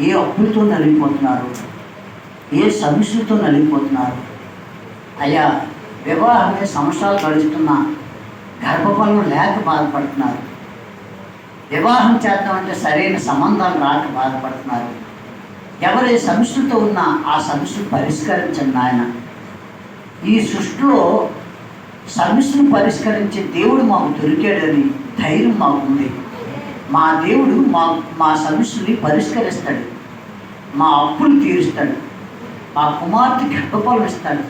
ఏ అప్పులతో నలిగిపోతున్నారు? ఏ సమస్యలతో నలిగిపోతున్నారు? అయ్యా వివాహమే సంవత్సరాలు గడుస్తున్నా గర్భఫలం లేక బాధపడుతున్నారు. వివాహం చేద్దామంటే సరైన సంబంధాలు రాక బాధపడుతున్నారు. ఎవరు ఏ సమస్యలతో ఉన్నా ఆ సమస్యను పరిష్కరించండి నాయన. ఈ సృష్టిలో సమస్యను పరిష్కరించే దేవుడు మాకు దొరికాడని ధైర్యం మాకుంది. మా దేవుడు మా మా సమస్యని పరిష్కరిస్తాడు. మా అప్పులు తీరుస్తాడు. మా కుమార్తెకి అప్పపాలు ఇస్తాడు.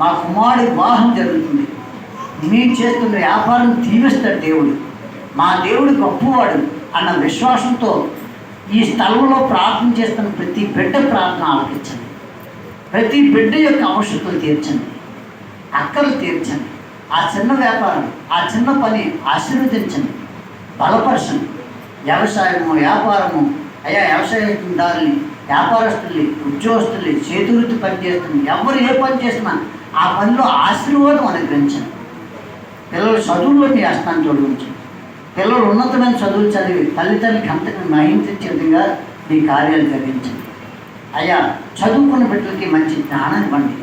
మా కుమారుడి వివాహం జరుగుతుంది. మేము చేస్తున్న వ్యాపారం తీరుస్తాడు దేవుడు. మా దేవుడు గొప్పవాడు అన్న విశ్వాసంతో ఈ స్థలంలో ప్రార్థన చేస్తున్న ప్రతి బిడ్డ ప్రార్థన ఆలకించండి. ప్రతి బిడ్డ యొక్క అవసరతలు తీర్చండి. అక్కలు తీర్చండి. ఆ చిన్న వ్యాపారం ఆ చిన్న పని ఆశీర్వదించండి. బలపరచండి వ్యవసాయము వ్యాపారము. అయ్యా వ్యవసాయదారుని వ్యాపారస్తుల్ని ఉద్యోగస్తుల్ని చేతివృత్తి పనిచేస్తుంది ఎవరు ఏ పని చేసినా ఆ పనిలో ఆశీర్వాదం అనుగ్రహించండి పిల్లలు చదువుల్లో మీ హస్తాన్ని పిల్లలు ఉన్నతమైన చదువులు చదివి తల్లిదండ్రులకి అంతకు మహించే విధంగా మీ కార్యాలు జరిగించండి అయ్యా చదువుకున్న బిడ్డలకి మంచి జ్ఞానం ఇవ్వండి.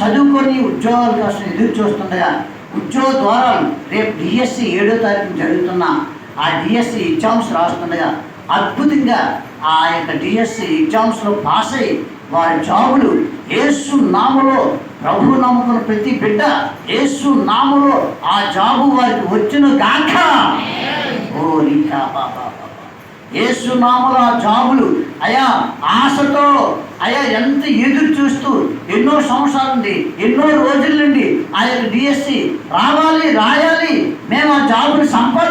చదువుకొని ఉద్యోగాల కోసం ఎదురు చూస్తుండగా ఉద్యోగ ద్వారాలు రేపు డిఎస్సి ఏడో తారీఖున జరుగుతున్న ఆ డిఎస్సి ఎగ్జామ్స్ రాస్తుండగా అద్భుతంగా ఆ యొక్క డిఎస్సి ఎగ్జామ్స్లో పాస్ అయ్యి వారి జాబులు యేసు నామలో ప్రభు నమ్ముకున్న ప్రతి బిడ్డ యేసు నామలో ఆ జాబు వారికి వచ్చిన గాక. ఓ ఏసు బాబా యేసు ఆ జాబులు అయా ఆశతో అయా ఎంత ఎదురు చూస్తూ ఎన్నో సంవత్సరాల నుండి ఎన్నో రోజుల నుండి ఆ యొక్క డిఎస్సి రావాలి రాయాలి మేము ఆ జాబుని సంపా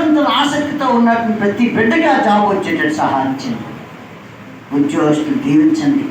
ఉన్న ప్రతి బిడ్డకి ఆ జాబ్ వచ్చేటట్టు సహాయం చేయండి. ఉద్యోగస్తులు దీవించండి.